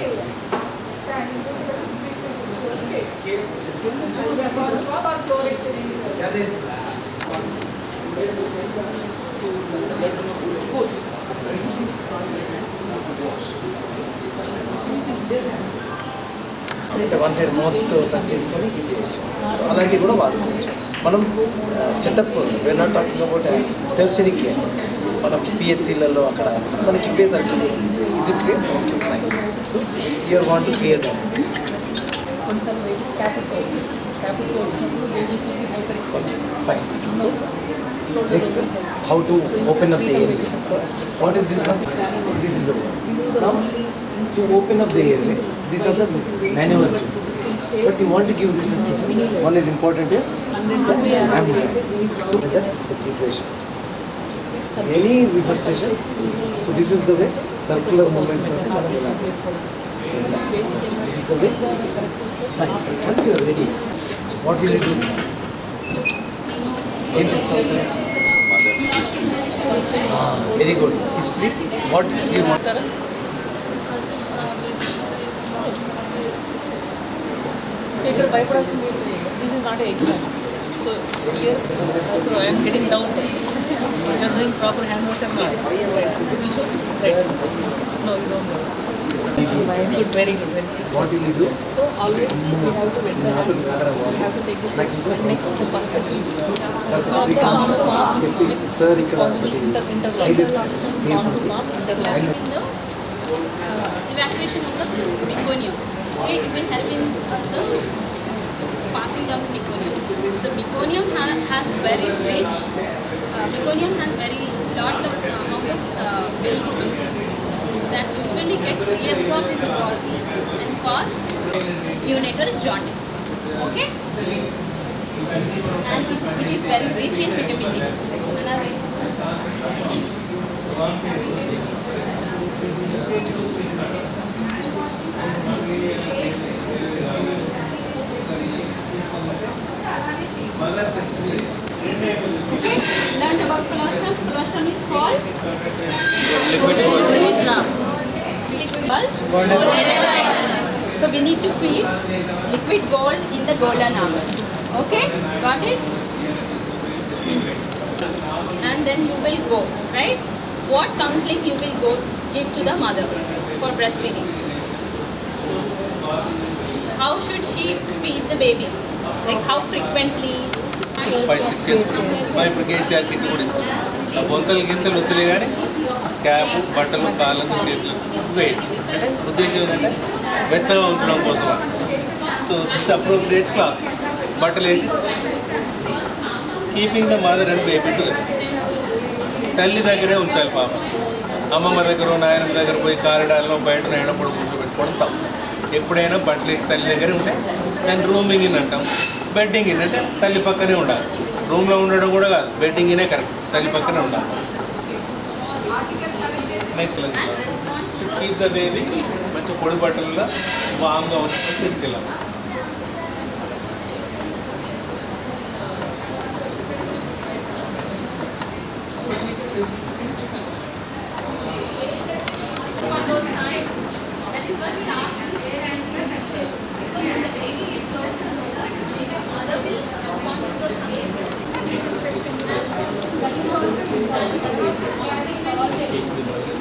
చేయాలి one side mouth search చేసుకొని ఇది చేయొచ్చు. సో అలాంటివి కూడా వాడుకోవచ్చు. మనం setup we're not talking about tertiary care మనం పిహెచ్సిలలో అక్కడ మనకి ఇవే circle Is it clear? Okay, fine. So you are want to clear that. Okay, fine. So next, how to open up the airway. So what is this one? So this is the one. Now to open up the airway. These are the manuals. But you want to give resistance. One is important is ambulance. So that the preparation. Any resuscitation. So this is the way. Once you are ready, what will you do? ఏం చేస్తావు very good history what history what ఇక్కడ భయపడాల్సింది this is not exam so here so I'm getting down You are doing proper hand motion now. Right. You show? Right. No, you don't know. Good, very good. Very good. What do you do? So always we have to bend the hands. We have to take the step. Next, the first step will be. Palm to palm, palm with possible inter interlock. Palm to palm, interlock. In the uh, evacuation of the meconium. Okay, it will help in uh, the passing down the meconium. So the meconium ha has very rich uh, meconium has very lot of uh, amount of uh, bilirubin that usually gets reabsorbed in the body and cause neonatal jaundice. Okay? And it, it is very rich in vitamin D. And as Okay, learned about is called. So we need to feed liquid gold in the golden hour. Okay, got it? And then you will go, right? What counseling you will go give to the mother for breastfeeding? How should she feed the baby? Like how frequently? Five six years మనం ఇప్పుడు KCR kit కూడా ఇస్తాం ఆ బొంతలు గింతలు వద్దులే కానీ cap బట్టలు కాళ్ళకు చేతులు వేయచ్చు అంటే ఉద్దేశం ఏంటంటే వెచ్చగా ఉంచడం కోసం. సో దిస్ అప్రోప్రియేట్ క్లాత్ బట్టలు వేసి keeping the mother and baby తల్లి దగ్గరే ఉంచాలి పాప. అమ్మమ్మ దగ్గర నాయనమ్మ దగ్గర పోయి కారిడార్లో బయట ఎడపడు కూర్చోబెట్టుకోవడం తప్పు ఎప్పుడైనా బట్టలు వేసి తల్లి దగ్గరే ఉంటే దాన్ని రూమింగ్ ఇన్ అంటాం. బెడ్డింగ్ ఇన్ అంటే తల్లి పక్కనే ఉండాలి. రూమ్లో ఉండడం కూడా కాదు బెడ్డింగ్ ఇనే కరెక్ట్. తల్లి పక్కనే ఉండాలి. నెక్స్ట్ కీప్ ద బేబీ మంచి పొడి బట్టలలో వామ్గా వచ్చి తీసుకెళ్ళాలి For those times, that is why we ask you to and sweat and chill. Because when the baby is close to the mother, the mother will respond to those things.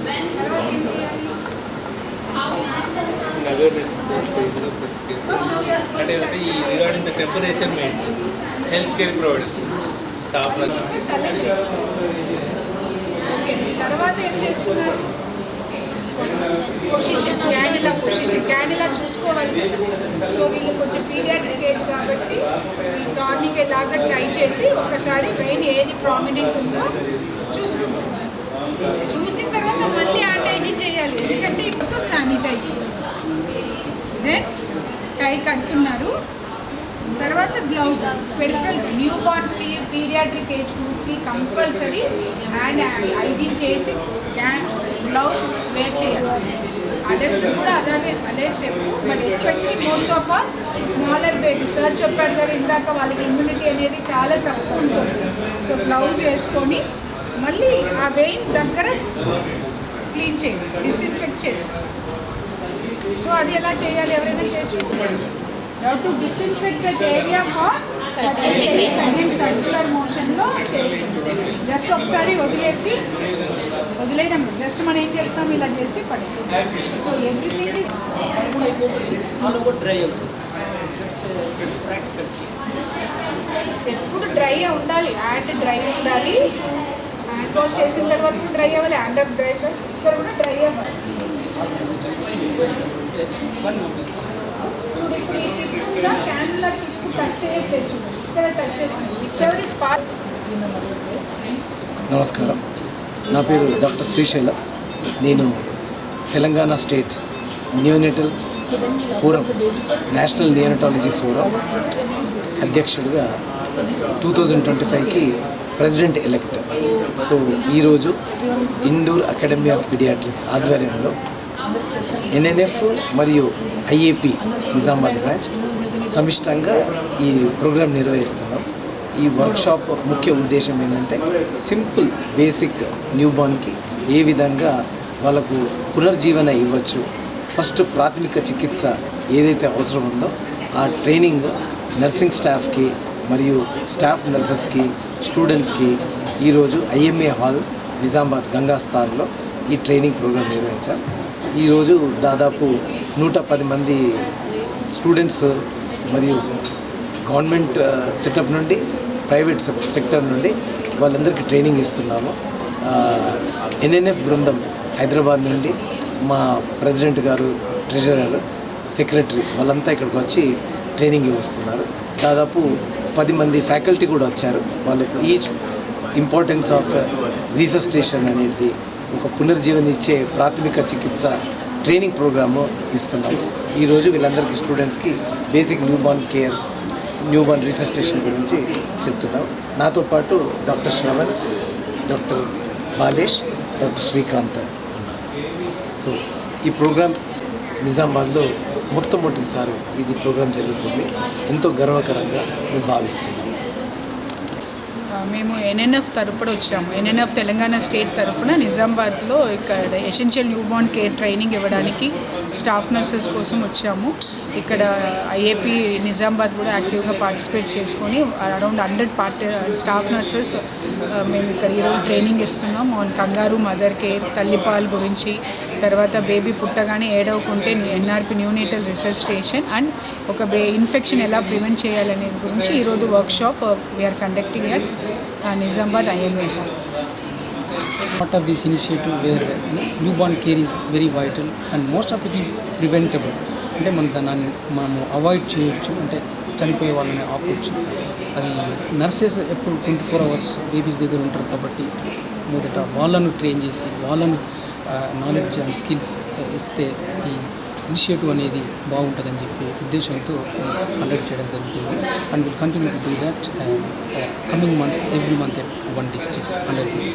When how awareness అంటే ఏంటంటే ఈ regarding the temperature main health care providers staff తర్వాత ఏం చేస్తున్నారు? Position క్యాండిలా position క్యాండిలా చూసుకోవాలి. So వీళ్ళు కొంచెం paediatric age కాబట్టి టానిక్ ఎలాగా టై చేసి ఒకసారి మెయిన్ ఏది ప్రామినెంట్ ఉందో చూసుకుంటాం చూసిన తర్వాత మళ్ళీ యాంటైజింగ్ చేయాలి. ఎందుకంటే ఇప్పుడు శానిటైజింగ్ దెన్ టై కడుతున్నారు. తర్వాత గ్లౌజ్ పెడికల్ న్యూ బార్న్స్కి పీరియాట్రిక్ ఏజ్ గ్రూప్కి కంపల్సరీ హ్యాండ్ హైజీన్ చేసి గ్లౌజ్ వేర్ చేయాలి. అడల్ట్స్ కూడా అదే అదే step but especially most of all smaller baby sir చెప్పాడు కదా ఇందాక వాళ్ళకి ఇమ్యూనిటీ అనేది చాలా తక్కువ ఉంటుంది. సో గ్లౌజ్ వేసుకొని మళ్ళీ ఆ వెయిన్ దగ్గర క్లీన్ చేయండి. డిస్ఇన్ఫెక్ట్ చేస్తాం సో అది ఎలా చేయాలి? ఎవరైనా చేసి how to disinfect that area for circular మోషన్లో చేస్తుంది. జస్ట్ ఒకసారి వదిలేసి వదిలేయడం జస్ట్ మనం ఏం చేస్తాం? ఇలా చేసి పడేస్తాం. సో ఎవ్రీథింగ్ డ్రై అవుతుంది. ఎప్పుడు డ్రై ఉండాలి. హ్యాండ్ డ్రై ఉండాలి. హ్యాండ్ వాష్ చేసిన తర్వాత డ్రై అవ్వాలి. హ్యాండ్ డ్రై కూడా డ్రై అవ్వాలి. నమస్కారం. నా పేరు డాక్టర్ శ్రీశైల. నేను Telangana state neonatal forum national neonatology forum అధ్యక్షుడిగా టూ థౌజండ్ ట్వంటీ ఫైవ్కి ప్రెసిడెంట్ ఎలెక్ట్. సో ఈరోజు ఇండోర్ అకాడమీ ఆఫ్ పీడియాట్రిక్స్ ఆధ్వర్యంలో ఎన్ఎన్ఎఫ్ మరియు ఐఏపి నిజామాబాద్ బ్రాంచ్ సమిష్టంగా ఈ ప్రోగ్రాం నిర్వహిస్తున్నాం. ఈ వర్క్షాప్ ముఖ్య ఉద్దేశం ఏంటంటే సింపుల్ బేసిక్ న్యూబార్న్కి ఏ విధంగా వాళ్ళకు పునర్జీవన ఇవ్వచ్చు. ఫస్ట్ ప్రాథమిక చికిత్స ఏదైతే అవసరం ఉందో ఆ ట్రైనింగ్ నర్సింగ్ స్టాఫ్కి మరియు స్టాఫ్ నర్సెస్కి స్టూడెంట్స్కి ఈరోజు ఐఎంఏ హాల్ నిజామాబాద్ గంగాస్థాన్లో ఈ ట్రైనింగ్ ప్రోగ్రాం నిర్వహించారు ఈరోజు దాదాపు నూట పది మంది స్టూడెంట్స్ మరియు గవర్నమెంట్ సెటప్ నుండి ప్రైవేట్ సెక్టర్ నుండి వాళ్ళందరికీ ట్రైనింగ్ ఇస్తున్నాము. ఎన్ఎన్ఎఫ్ బృందం హైదరాబాద్ నుండి మా ప్రెసిడెంట్ గారు ట్రెజరర్ సెక్రటరీ వాళ్ళంతా ఇక్కడికి వచ్చి ట్రైనింగ్ ఇస్తున్నారు దాదాపు పది మంది ఫ్యాకల్టీ కూడా వచ్చారు. వాళ్ళకు ఈచ్ ఇంపార్టెన్స్ ఆఫ్ రీసెస్టేషన్ అనేది ఒక పునర్జీవన ఇచ్చే ప్రాథమిక చికిత్స ట్రైనింగ్ ప్రోగ్రాము ఇస్తున్నాము. ఈరోజు వీళ్ళందరికీ స్టూడెంట్స్కి basic newborn care newborn resuscitation గురించి చెప్తున్నాం. నాతో పాటు doctor Shravan doctor Balesh doctor Srikanth ఉన్నారు. సో ఈ ప్రోగ్రామ్ నిజామాబాద్లో మొట్టమొదటిసారి ఇది ప్రోగ్రాం జరుగుతుంది. ఎంతో గర్వకరంగా మేము భావిస్తున్నాం. మేము ఎన్ఎన్ఎఫ్ తరపున వచ్చాము. ఎన్ఎన్ఎఫ్ తెలంగాణ స్టేట్ తరపున నిజామాబాద్లో ఇక్కడ ఎసెన్షియల్ న్యూ కేర్ ట్రైనింగ్ ఇవ్వడానికి స్టాఫ్ నర్సెస్ కోసం వచ్చాము. ఇక్కడ ఐఏపీ నిజామాబాద్ కూడా యాక్టివ్గా పార్టిసిపేట్ చేసుకొని around hundred part staff nurses మేము ఇక్కడ ఈరోజు ట్రైనింగ్ ఇస్తున్నాం. ఆన్ కంగారు మదర్ కేర్ తల్లిపాల్ గురించి తర్వాత బేబీ పుట్టగానే ఏడవకుంటే NRP neonatal research station and ఒక బే ఇన్ఫెక్షన్ ఎలా ప్రివెంట్ చేయాలనే గురించి ఈరోజు workshop we're conducting at Nizamabad IMA. Part of this initiative where you know, newborn care is very vital and most of it is preventable. అంటే మనం దాన్ని మనము అవాయిడ్ చేయొచ్చు అంటే చనిపోయే వాళ్ళని ఆపవచ్చు అది నర్సెస్ ఎప్పుడు ట్వంటీ ఫోర్ అవర్స్ బేబీస్ దగ్గర ఉంటారు కాబట్టి మొదట వాళ్ళను ట్రైన్ చేసి వాళ్ళను నాలెడ్జ్ అండ్ స్కిల్స్ ఇస్తే ఈ ఇనిషియేటివ్ అనేది బాగుంటుందని చెప్పి ఉద్దేశంతో కండక్ట్ చేయడం జరుగుతుంది and will continue to do that coming months every month at one district under the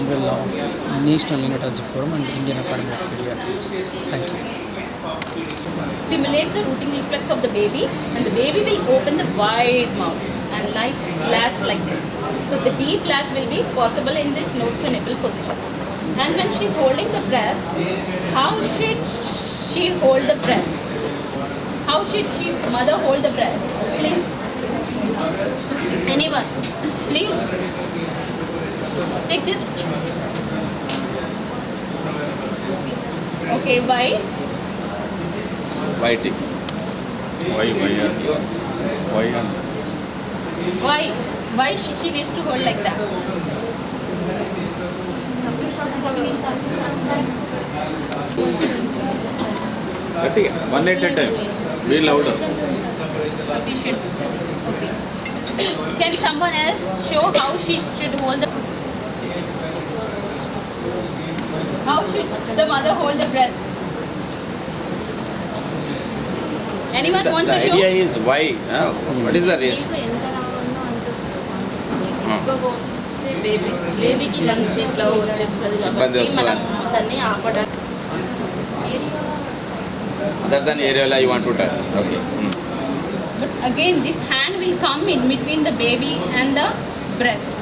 umbrella national neonatology forum and Indian academy of paediatrics thank you stimulate the rooting reflex of the baby and the baby will open the wide mouth and latch, latch like this. So the deep latch will be possible in this nose to nipple position. And when she's holding the breast, how should she hold the breast? How should she mother hold the breast? Please. Anyone, please take this. Okay, why? Why take? Why why uh, why? Uh? Why why she, she needs to hold like that? Sometimes. గట్టిగా one eight time wheel out. Can someone else show how she should hold the How should the mother hold the breast? Anyone want to show? The రీస్ ఎక్కువగా వస్తే baby బేబీకి lungs ఇట్లా వచ్చేస్తుంది ఇబ్బంది కాబట్టి other than areola you want to touch. Okay. Mm. But again, this hand will come in between the baby and the breast.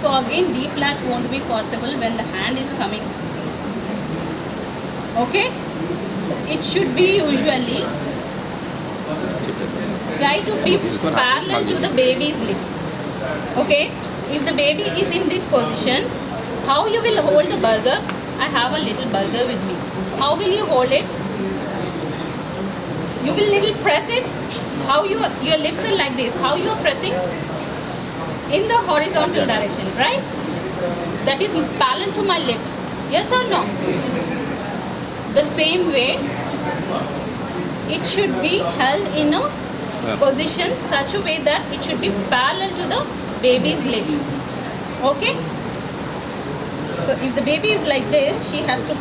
So again, deep latch won't be possible when the hand is coming. Okay? So it should be usually try to be parallel to the baby's lips. Okay? If the baby is in this position, how you will hold the burger? I have a little burger with me. How will you hold it? You will little press it. How your your lips are like this. How you are pressing? In the horizontal direction, right? That is parallel to my lips. Yes or no? The same way, it should be held in a position such a way that it should be parallel to the baby's lips. Okay? So if the baby is like this, she has to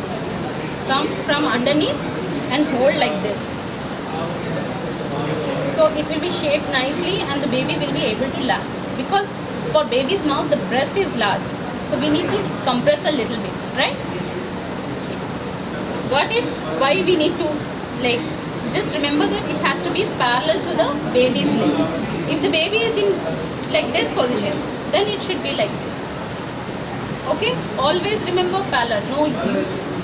come from underneath and hold like this. So it will be shaped nicely and the baby will be able to latch. Because for baby's mouth, the breast is large. So we need to compress a little bit, right? Got it? Why we need to like just remember that it has to be parallel to the baby's lips. If the baby is in like this position, then it should be like this. Okay? Always remember parallel. No,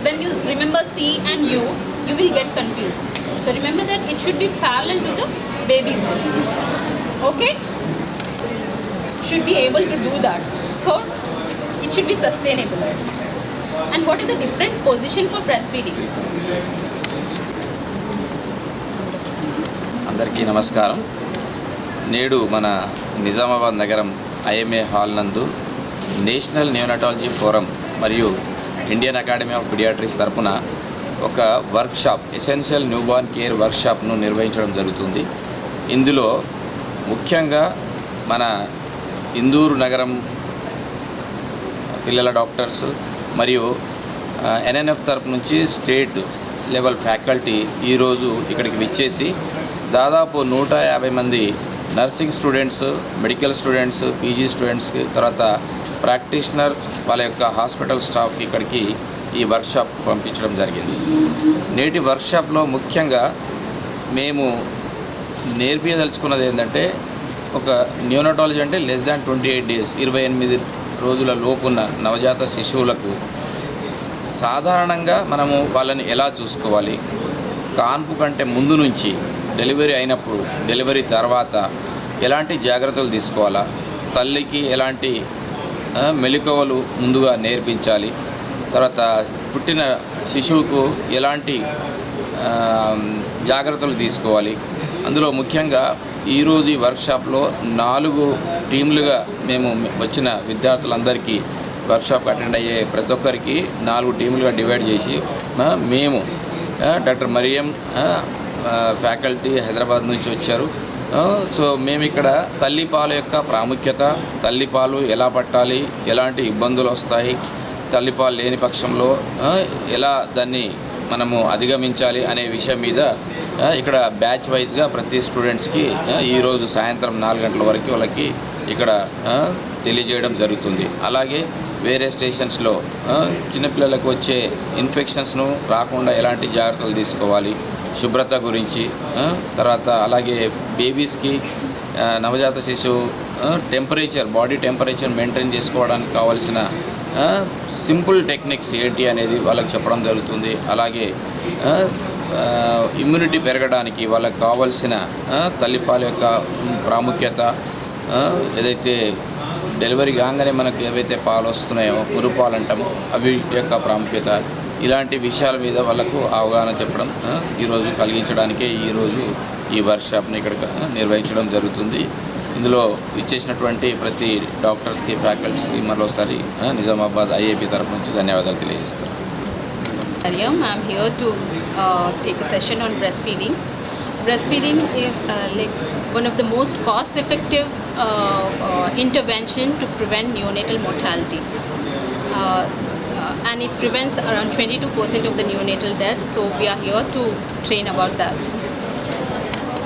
when you remember C and U, you will get confused. So remember that it should be parallel to the babies. Okay? Should be able to do that. So it should be sustainable. And what is the different position for breastfeeding? అందరికీ నమస్కారం నేడు మన నిజామాబాద్ నగరం IMA hall నందు national neonatology forum మరియు Indian academy of paediatrics తరపున ఒక workshop essential newborn care వర్క్షాప్ను నిర్వహించడం జరుగుతుంది ఇందులో ముఖ్యంగా మన ఇందూరు నగరం పిల్లల డాక్టర్స్ మరియు ఎన్ఎన్ఎఫ్ తరపు నుంచి స్టేట్ లెవెల్ ఫ్యాకల్టీ ఈరోజు ఇక్కడికి విచ్చేసి దాదాపు నూట యాభై మంది nursing students medical students PG స్టూడెంట్స్కి తర్వాత ప్రాక్టీషనర్ వాళ్ళ యొక్క హాస్పిటల్ స్టాఫ్కి ఇక్కడికి ఈ వర్క్షాప్ పంపించడం జరిగింది. నేటి వర్క్షాప్లో ముఖ్యంగా మేము నేర్పించదలుచుకున్నది ఏంటంటే ఒక న్యూనటాలజీ అంటే less than twenty eight days ఇరవై ఎనిమిది రోజుల లోపున్న నవజాత శిశువులకు సాధారణంగా మనము వాళ్ళని ఎలా చూసుకోవాలి? కాన్పు కంటే ముందు నుంచి డెలివరీ అయినప్పుడు డెలివరీ తర్వాత ఎలాంటి జాగ్రత్తలు తీసుకోవాలా? తల్లికి ఎలాంటి ఆ, మెలకువలు ముందుగా నేర్పించాలి? తర్వాత పుట్టిన శిశువుకు ఎలాంటి జాగ్రత్తలు తీసుకోవాలి? అందులో ముఖ్యంగా ఈరోజు ఈ వర్క్షాప్లో నాలుగు టీంలుగా మేము వచ్చిన విద్యార్థులందరికీ వర్క్షాప్ అటెండ్ అయ్యే ప్రతి ఒక్కరికి నాలుగు టీములుగా డివైడ్ చేసి మేము డాక్టర్ మరియం ఫ్యాకల్టీ హైదరాబాద్ నుంచి వచ్చారు. సో మేము ఇక్కడ తల్లిపాల యొక్క ప్రాముఖ్యత తల్లిపాలు ఎలా పట్టాలి ఎలాంటి ఇబ్బందులు వస్తాయి తల్లిపాలు లేని పక్షంలో ఎలా దాన్ని మనము అధిగమించాలి అనే విషయం మీద ఇక్కడ బ్యాచ్ వైజ్గా ప్రతి స్టూడెంట్స్కి ఈరోజు సాయంత్రం నాలుగు గంటల వరకు వాళ్ళకి ఇక్కడ తెలియజేయడం జరుగుతుంది. అలాగే వేరే స్టేషన్స్లో చిన్నపిల్లలకు వచ్చే ఇన్ఫెక్షన్స్ను రాకుండా ఎలాంటి జాగ్రత్తలు తీసుకోవాలి శుభ్రత గురించి తర్వాత అలాగే బేబీస్కి నవజాత శిశువు టెంపరేచర్ బాడీ టెంపరేచర్ మెయింటైన్ చేసుకోవడానికి కావాల్సిన సింపుల్ టెక్నిక్స్ ఏంటి అనేది వాళ్ళకి చెప్పడం జరుగుతుంది. అలాగే ఇమ్యూనిటీ పెరగడానికి వాళ్ళకి కావాల్సిన తల్లిపాల యొక్క ప్రాముఖ్యత ఏదైతే డెలివరీ కాగానే మనకు ఏవైతే పాలు వస్తున్నాయో మురుపాలు అంటామో అవి యొక్క ప్రాముఖ్యత ఇలాంటి విషయాల మీద వాళ్ళకు అవగాహన చెప్పడం ఈరోజు కలిగించడానికే ఈరోజు ఈ వర్క్షాప్ని ఇక్కడ నిర్వహించడం జరుగుతుంది. ఇందులో ఇచ్చేసినటువంటి ప్రతి డాక్టర్స్కి ఫ్యాకల్టీస్కి మరోసారి నిజామాబాద్ ఐఏపీ తరపు నుంచి ధన్యవాదాలు తెలియజేస్తున్నాను Mariam, I'm here to uh, take a session on breastfeeding. Breastfeeding is uh, like one of the most cost-effective uh, uh, intervention to prevent neonatal mortality. Uh, uh, and it prevents around 22% of the neonatal deaths. So we are here to train about that.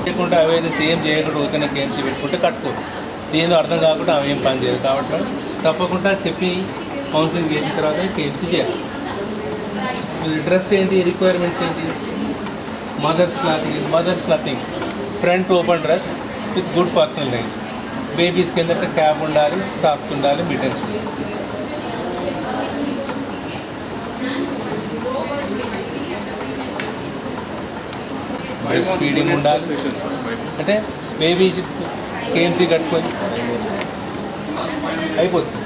చేయకుండా అవేది same చేయకుండా ఊరికనే games పెట్టుకుంటే కట్టుకోరు దీని అర్థం కాకుండా అవి ఏం పని చేయదు కాబట్టి తప్పకుండా చెప్పి కౌన్సిలింగ్ చేసిన తర్వాత గేమ్స్ చేయాలి డ్రెస్ ఏంటి రిక్వైర్మెంట్స్ ఏంటి? Mothers clothing mothers clothing front open dress with good personalize బేబీస్కి ఏంటంటే క్యాప్ ఉండాలి సాక్స్ ఉండాలి మిటర్స్ బ్రెస్ట్ ఫీడింగ్ ఉండాలి. అంటే బేబీ కేఎంసీ కట్టుకొని అయిపోతుంది.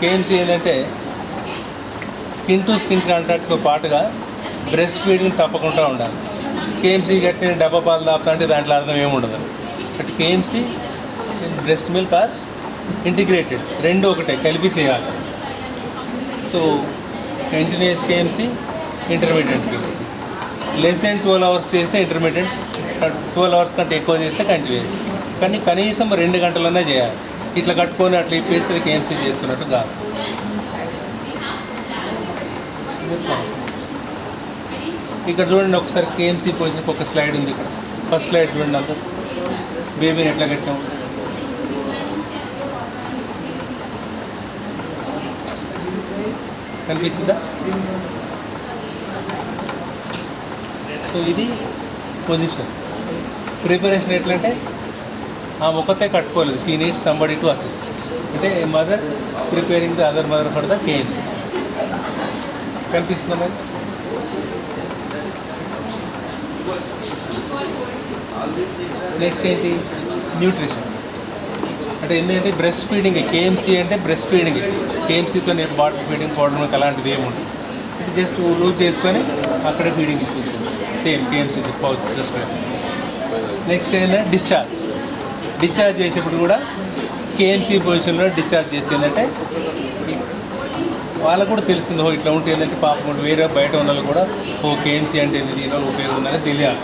కేఎంసీ ఏంటంటే స్కిన్ టు స్కిన్ కాంటాక్ట్తో పాటుగా బ్రెస్ట్ ఫీడింగ్ తప్పకుండా ఉండాలి. కేఎంసీ కట్టిన డబ్బా పాలు తాపుతా దాంట్లో అర్థం ఏముండదు. But KMC breast milk are integrated. రెండు ఒకటే కలిపి చేయాలి. So continuous KMC intermediate KMC less than twelve hours చేస్తే ఇంటర్మీడియట్ ట్వెల్వ్ అవర్స్ కంటే ఎక్కువ చేస్తే కంటిన్యూస్ కానీ కనీసం రెండు గంటలన్నా చేయాలి. ఇట్లా కట్టుకొని అట్లా ఇప్పేస్తే కేఎంసీ చేస్తున్నట్టు కాదు. ఇక్కడ చూడండి ఒకసారి కేఎంసీ పొజిషన్కి ఒక స్లైడ్ ఉంది ఇక్కడ. ఫస్ట్ స్లైడ్ చూడండి అంతా. బేబీని ఎట్లా కట్టాం? కనిపించిందా? సో ఇది పొజిషన్ ప్రిపరేషన్ ఎట్లంటే ఆ ఒకతే కట్టుకోలేదు. She need somebody to assist అంటే mother preparing the other mother for the KMC కనిపిస్తుందా నెక్స్ట్ ఏంటి? న్యూట్రిషన్ అంటే ఎందుకంటే బ్రెస్ట్ ఫీడింగ్ కేఎంసీ అంటే బ్రెస్ట్ ఫీడింగ్ కేఎంసీతో నేను బాటిల్ ఫీడింగ్ పౌడర్ అలాంటిది ఏమి ఉండదు. ఇది జస్ట్ లూజ్ చేసుకొని అక్కడే ఫీడింగ్ ఇస్తుంది. Same KMC pouch just next ఏంటంటే డిశ్చార్జ్ డిశ్చార్జ్ చేసేప్పుడు కూడా కేఎంసీ పొజిషన్లో డిశ్చార్జ్ చేస్తే ఏంటంటే వాళ్ళకు కూడా తెలిసింది ఓ ఇట్లా ఉంటే ఏంటంటే పాపం కూడా వేరే బయట ఉన్న వాళ్ళు కూడా ఓ కేఎంసీ అంటే ఇది దీనివల్ల ఉపయోగం ఉందని తెలియాలి.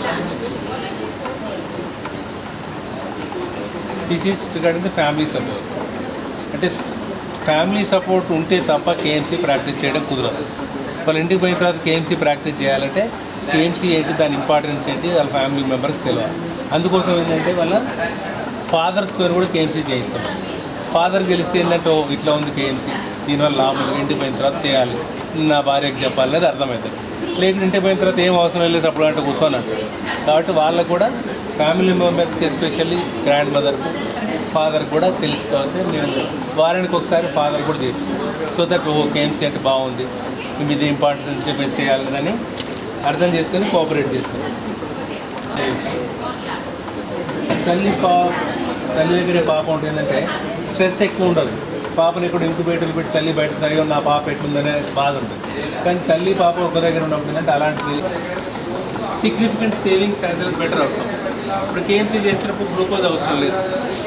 This is regarding the family support అంటే ఫ్యామిలీ సపోర్ట్ ఉంటే తప్ప కేఎంసీ ప్రాక్టీస్ చేయడం కుదరదు. వాళ్ళ ఇంటికి పోయిన తర్వాత కేఎంసీ ప్రాక్టీస్ చేయాలంటే కేఎంసీ ఏంటి దాని ఇంపార్టెన్స్ ఏంటి వాళ్ళ ఫ్యామిలీ మెంబర్స్ తెలియాలి అందుకోసం ఏంటంటే వాళ్ళ ఫాదర్స్తో కూడా కేఎంసీ చేయిస్తాం ఫాదర్ గెలిస్తే ఏంటంటే ఓ ఇట్లా ఉంది కేఎంసీ దీనివల్ల లాభం ఇంటిపోయిన తర్వాత చేయాలి. నా భార్యకి చెప్పాలనేది అర్థమవుతుంది లేకుంటే ఇంటికి పోయిన తర్వాత ఏం అవసరం లేదు అప్పుడు అంటే కూర్చొని అంటారు కాబట్టి వాళ్ళకు కూడా ఫ్యామిలీ మెంబర్స్కి ఎస్పెషల్లీ గ్రాండ్ మదర్కు ఫాదర్ కూడా తెలుసుకోవాల్సి నేను వారానికి ఒకసారి ఫాదర్ కూడా చేపిస్తాను. సో దట్ ఓ కేఎంసీ అంటే బాగుంది ఇది ఇంపార్టెన్స్ చెప్పేసి చేయాలి అని అర్థం చేసుకొని కోఆపరేట్ చేస్తాను. చేయొచ్చు తల్లి పా తల్లి దగ్గరే పాప ఉంటుంది ఏంటంటే స్ట్రెస్ ఎక్కువ ఉండదు. పాపని ఇప్పుడు ఇంకుబేటలు పెట్టి తల్లి బయట అయ్యో నా పాప ఎట్లుందనే బాధ ఉంటుంది. కానీ తల్లి పాప ఒక దగ్గర ఉన్నప్పుడు అంటే అలాంటిది significant savings as well better అవుతాం ఇప్పుడు కేఎంసీ చేసినప్పుడు గ్లూకోజ్ అవసరం లేదు.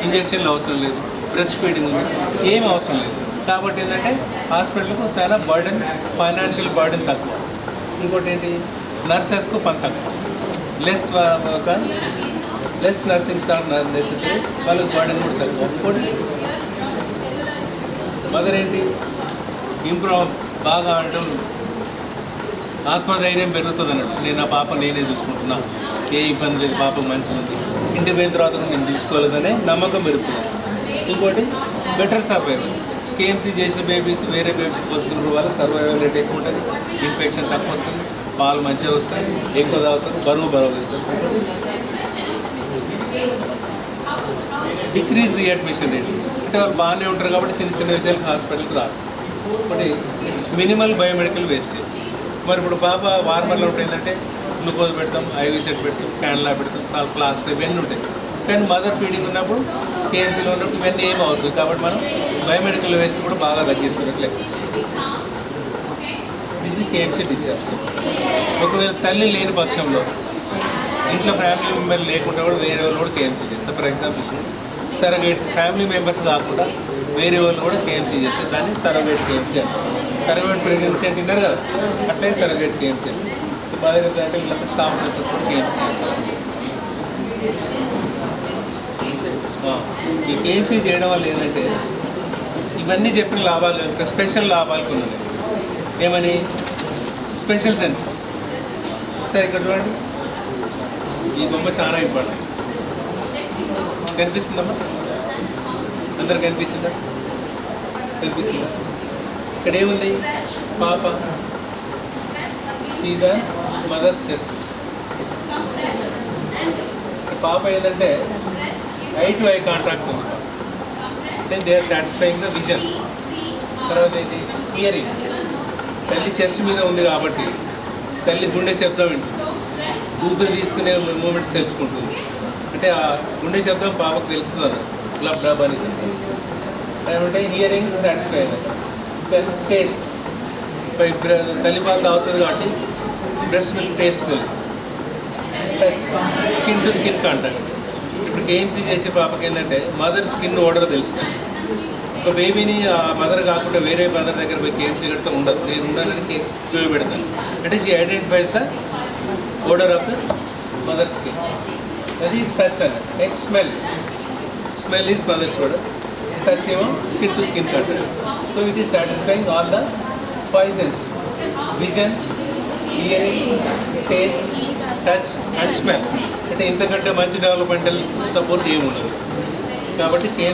ఇంజక్షన్లు అవసరం లేదు. బ్రెస్ట్ ఫీడింగ్ ఉంది. ఏం అవసరం లేదు. కాబట్టి ఏంటంటే హాస్పిటల్కు చాలా బర్డెన్ ఫైనాన్షియల్ బర్డెన్ తక్కువ. ఇంకోటి ఏంటి? నర్సెస్కు పని తక్కువ. లెస్ ఒక లెస్ నర్సింగ్ స్టాఫ్ నెసెసరీ వాళ్ళకి వాడడం కూడా తక్కువ ఇంకోటి మదర్ ఏంటి? ఇంప్రూవ్ బాగా ఆడటం ఆత్మధైర్యం పెరుగుతుంది అన్నట్టు నేను నా పాప నేనే చూసుకుంటున్నా. ఏ ఇబ్బంది లేదు పాప మంచిగా ఉంది ఇంటి పోయిన తర్వాత నేను తీసుకోలేదనే నమ్మకం పెరుగుతుంది. ఇంకోటి బెటర్ సర్వైవల్ కేఎంసీ చేసిన బేబీస్ వేరే బేబీస్ పోల్చుకున్న వల్ల సర్వైవల్ రేట్ ఎక్కువ ఉంటుంది. ఇన్ఫెక్షన్ తక్కువ వస్తుంది. పాలు మంచిగా వస్తాయి. ఎక్కువ తాగుతారు. బరువు బరువు డిక్రీజ్ రీఅడ్మిషన్ రేట్స్ అంటే వాళ్ళు బాగానే ఉంటారు కాబట్టి చిన్న చిన్న విషయాలకు హాస్పిటల్కి రాదు. మరి మినిమల్ బయోమెడికల్ వేస్టేజ్. మరి ఇప్పుడు పాప వార్మర్లో ఉంటే ఏంటంటే గ్లూకోజ్ పెడతాం ఐవీ సెట్ పెడతాం క్యాన్లా పెడతాం వాళ్ళ క్లాస్ ఇవన్నీ ఉంటాయి. కానీ మదర్ ఫీడింగ్ ఉన్నప్పుడు కేఎంసీలో ఉన్నప్పుడు ఇవన్నీ ఏం అవసరం. కాబట్టి మనం బయోమెడికల్ వేస్ట్ కూడా బాగా తగ్గిస్తున్నట్లే దిస్ కేఎంసీ డిశ్చార్జ్. ఒకవేళ తల్లి లేని పక్షంలో ఇంట్లో ఫ్యామిలీ మెంబర్ లేకుండా కూడా వేరే వాళ్ళు కూడా కేఎంసీ చేస్తారు. For example surrogate family members కాకుండా వేరే వాళ్ళు కూడా కేఎంసీ చేస్తారు. దాన్ని సరగేట్ కేఎంసీ అంటారు. సరగేట్ ప్రెగ్నెన్సీ అంటే తిన్నారు కదా? అట్లే సరగేట్ కేఎంసీ మా దగ్గర అంటే వీళ్ళంతా స్టాఫ్ నర్సెస్ కూడా కేఎంసీ చేస్తారు. ఈ కేఎంసీ చేయడం వల్ల ఏంటంటే ఇవన్నీ చెప్పిన లాభాలు ఇంకా స్పెషల్ లాభాలు కొన్ని ఉన్నాయి. ఏమని? స్పెషల్ సెన్సెస్ సరే ఇక్కడ చూడండి. ఈ బొమ్మ చాలా ఇంపార్టెంట్ కనిపిస్తుందమ్మా? అందరు కనిపించిందా కనిపించిందా ఇక్కడ ఏముంది? పాప షీజ్ మదర్స్ చెస్ట్ పాప ఏంటంటే ఐ టు ఐ కాంట్రాక్ట్ ఉంది. Then they are satisfying the vision తర్వాత ఏంటి? హియరింగ్ తల్లి చెస్ట్ మీద ఉంది కాబట్టి తల్లి గుండె శబ్దం వింటుంది ఊపిరి తీసుకునే మూమెంట్స్ తెలుసుకుంటుంది అంటే ఆ గుండె శబ్దం పాపకు తెలుస్తుంది అన్న. క్లబ్ డబ్ అని. ఏమంటే హియరింగ్ సాటిస్ఫై దెన్ టేస్ట్ తల్లిపాలు తాగుతుంది కాబట్టి బ్రెస్ట్ మిల్క్ టేస్ట్ తెలుసు. Touch skin to skin contact ఇప్పుడు కేఎంసీ చేసే పాపకి ఏంటంటే మదర్ స్కిన్ ఓడర్ తెలుస్తుంది. ఒక బేబీని ఆ మదర్ కాకుండా వేరే మదర్ దగ్గర పోయి కేఎంసీ కడితే ఉండదు. నేను ఉండాలని క్యూ పెడతాను. అంటే she identifies the odour of the mother skin అది టచ్ అని next smell smell is mother's odour touch ఏమో skin to skin contact so it is satisfying all the five senses vision hearing taste touch and smell అంటే ఇంతకంటే మంచి developmental support ఏముండదు. కాబట్టి కేంద్ర